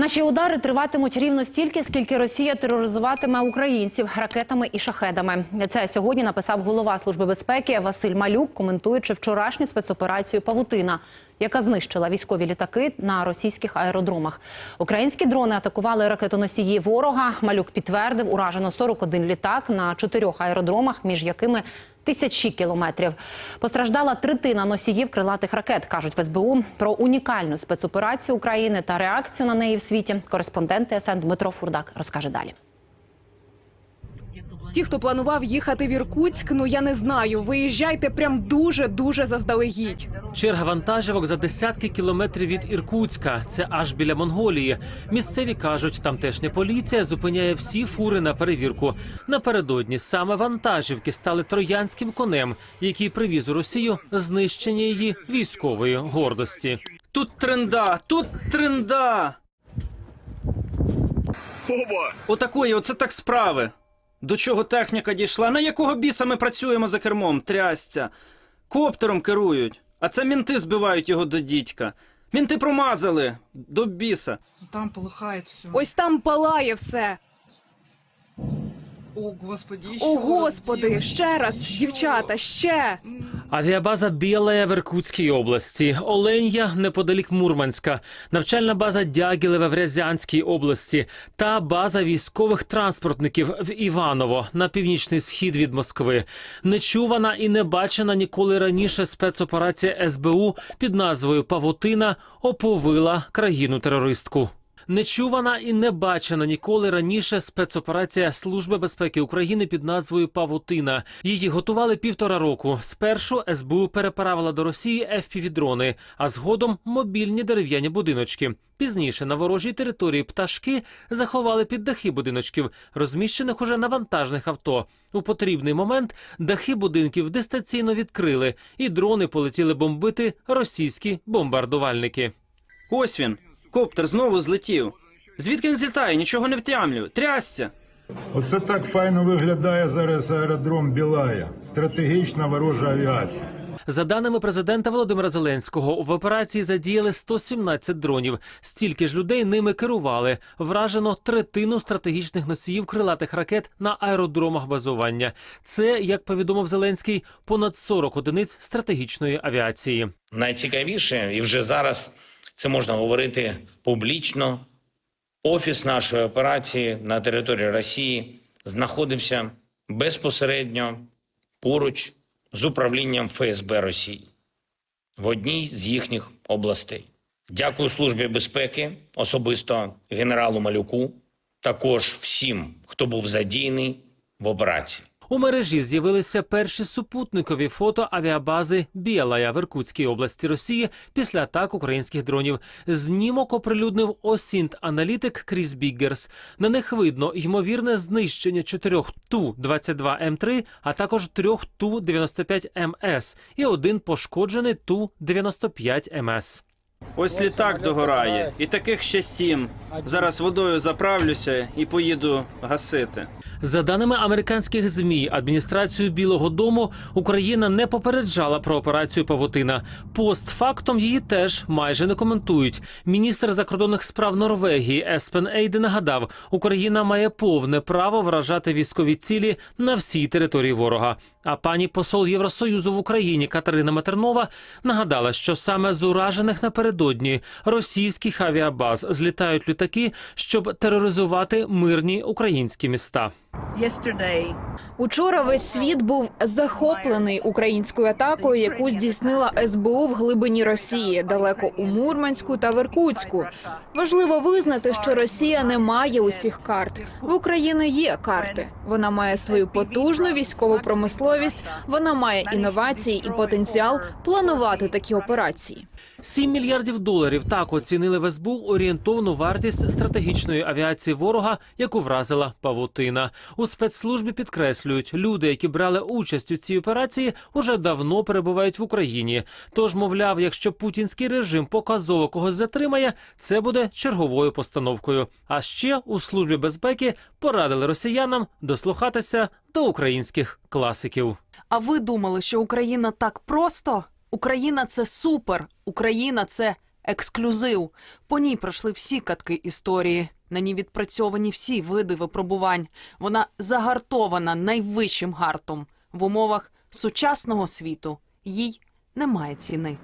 Наші удари триватимуть рівно стільки, скільки Росія тероризуватиме українців ракетами і шахедами. Це сьогодні написав голова служби безпеки Василь Малюк, коментуючи вчорашню спецоперацію Павутина, яка знищила військові літаки на російських аеродромах. Українські дрони атакували ракетоносії ворога. Малюк підтвердив, уражено 41 літак на чотирьох аеродромах, між якими тисячі кілометрів. Постраждала третина носіїв крилатих ракет, кажуть в СБУ. Про унікальну спецоперацію України та реакцію на неї в світі. Кореспондент ТСН Дмитро Фурдак розкаже далі. Ті, хто планував їхати в Іркутськ, ну я не знаю. Виїжджайте прям дуже дуже заздалегідь. Черга вантажівок за десятки кілометрів від Іркутська. Це аж біля Монголії. Місцеві кажуть, тамтешня поліція зупиняє всі фури на перевірку. Напередодні саме вантажівки стали троянським конем, який привіз у Росію знищення її військової гордості. Тут тренда, тут тренда. Отакої, оце так справи. До чого техніка дійшла? На якого біса ми працюємо за кермом? Трясця. Коптером керують, а це мінти збивають його до дідька. Мінти промазали до біса. Там полыхает все. Ось там палає все. О, господи, еще О, раз, господи, девочки, ще раз, еще. дівчата, ще. М, Авіабаза Білая в Іркутській області, Оленя неподалік Мурманська, навчальна база Дягілеве в Рязанській області та база військових транспортників в Іваново на північний схід від Москви. Нечувана і не бачена ніколи раніше спецоперація СБУ під назвою Павутина оповила країну терористку. Нечувана і не бачена ніколи раніше спецоперація Служби безпеки України під назвою Павутина. Її готували півтора року. Спершу СБУ переправила до Росії FPV-дрони, а згодом мобільні дерев'яні будиночки. Пізніше на ворожій території пташки заховали під дахи будиночків, розміщених уже на вантажних авто. У потрібний момент дахи будинків дистанційно відкрили, і дрони полетіли бомбити російські бомбардувальники. Ось він. Коптер знову злетів. Звідки він злітає? Нічого не втямлю. Трясця. Оце так файно виглядає зараз аеродром Білая. Стратегічна ворожа авіація. За даними президента Володимира Зеленського, в операції задіяли 117 дронів. Стільки ж людей ними керували. Вражено третину стратегічних носіїв крилатих ракет на аеродромах базування. Це, як повідомив Зеленський, понад 40 одиниць стратегічної авіації. найцікавіше, і вже зараз це можна говорити публічно. Офіс нашої операції на території Росії знаходився безпосередньо поруч з управлінням ФСБ Росії в одній з їхніх областей. Дякую Службі безпеки, особисто генералу Малюку, також всім, хто був задіяний в операції. У мережі з'явилися перші супутникові фото авіабази Білая в Іркутській області Росії після атак українських дронів. Знімок оприлюднив осінт аналітик Кріс Біггерс. На них видно ймовірне знищення чотирьох ту 22 м 3 а також трьох ту 95 МС і один пошкоджений ту 95 МС. Ось літак догорає. І таких ще сім. Зараз водою заправлюся і поїду гасити. За даними американських змі, адміністрацію Білого Дому Україна не попереджала про операцію Павутина. Постфактом її теж майже не коментують. Міністр закордонних справ Норвегії Еспен Ейде нагадав, Україна має повне право вражати військові цілі на всій території ворога. А пані посол Євросоюзу в Україні Катерина Матернова нагадала, що саме з уражених напередодні російських авіабаз злітають літаки, щоб тероризувати мирні українські міста. Yesterday, Учора весь світ був захоплений українською атакою, яку здійснила СБУ в глибині Росії, далеко у Мурманську та в Іркутську. Важливо визнати, що Росія не має усіх карт. В Україні є карти. Вона має свою потужну військову промисловість. Вона має інновації і потенціал планувати такі операції. 7 мільярдів доларів так оцінили в СБУ орієнтовну вартість стратегічної авіації ворога, яку вразила павутина. У спецслужбі підкреслюють, люди, які брали участь у цій операції, уже давно перебувають в Україні. Тож, мовляв, якщо путінський режим показово когось затримає, це буде черговою постановкою. А ще у службі безпеки порадили росіянам дослухатися до українських класиків. А ви думали, що Україна так просто? Україна це супер. Україна це ексклюзив. По ній пройшли всі катки історії. На ній відпрацьовані всі види випробувань. Вона загартована найвищим гартом в умовах сучасного світу. Їй немає ціни.